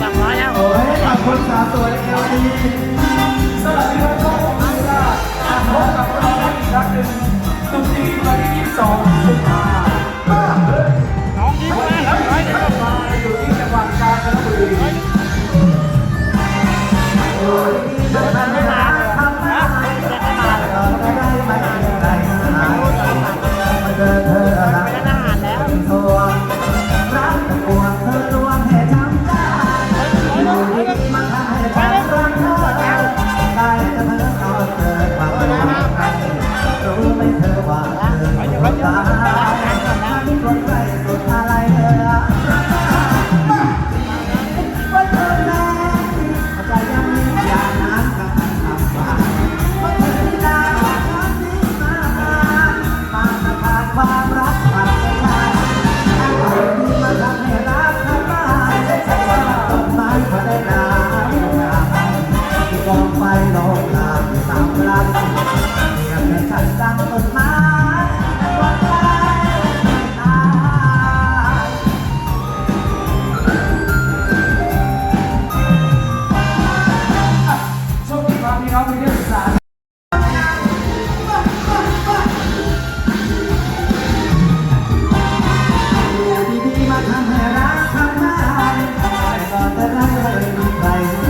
สามร้อยแลอ้ยขอบคุณสาวสวดี พี่น้องมีเรื่องศึาดีมาทำให้รักทำได้แต่รักไม่ใคร